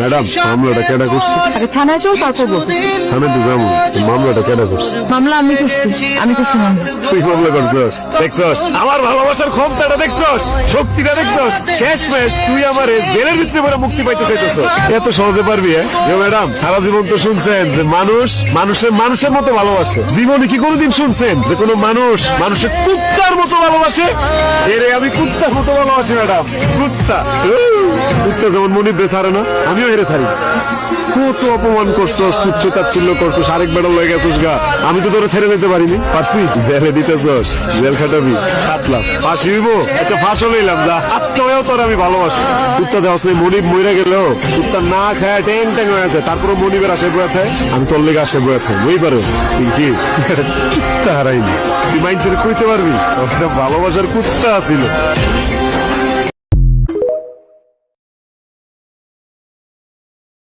Madam মামলাটা কেডা করছে? আগে থানায় চল তারপর বলতে আমি তো যাব। মামলাটা কেডা করছে? মামলা আমি করছি আমি করছি মামলা। তুই মামলা করছস দেখছস? আমার ভালোবাসার ক্ষমতাটা দেখছস শক্তিটা দেখছস? শেষ মেশ তুই আমার জেলের ভিতরে পরে মুক্তি পাইতে চাইতেছ। এত সহজে পারবি হ্যাঁ? যে ম্যাডাম সারা জীবন তো শুনছেন যে মানুষ মানুষের মানুষের মতো ভালোবাসে। জীবনে কি কোনোদিন শুনছেন যে কোনো মানুষ মানুষের কুত্তার মতো ভালোবাসে? এরে আমি কুত্তার মতো ভালোবাসি ম্যাডাম কুত্তা। কুত্তা যেমন মনি না, আমিও হেরে ছাড়ি। কত অপমান করছস, তুচ্ছ তাচ্ছিল্য করছস, আরেক বেড়া লয়ে গেছস গা। আমি তো ছেড়ে দিতে পারিনি, পারছি? জেলে দিতেছস, জেল খাটাবি ফাঁসি আচ্ছা ফাঁসও লইলাম, যা। তোর আমি ভালোবাসি। কুত্তা দেওয়াস নেই, মনিব মইরা গেল। কুত্তা না খায় ট্যাং ট্যাং হয়ে আছে। তারপরে মনিবের আসে বয়ে আমি তোর লেগে আসে বয়ে খাই বই পারো, তুই কি? কুত্তা হারাইনি তুই মাইন্ডসেট কইতে পারবি? ভালোবাসার কুত্তা আছিল।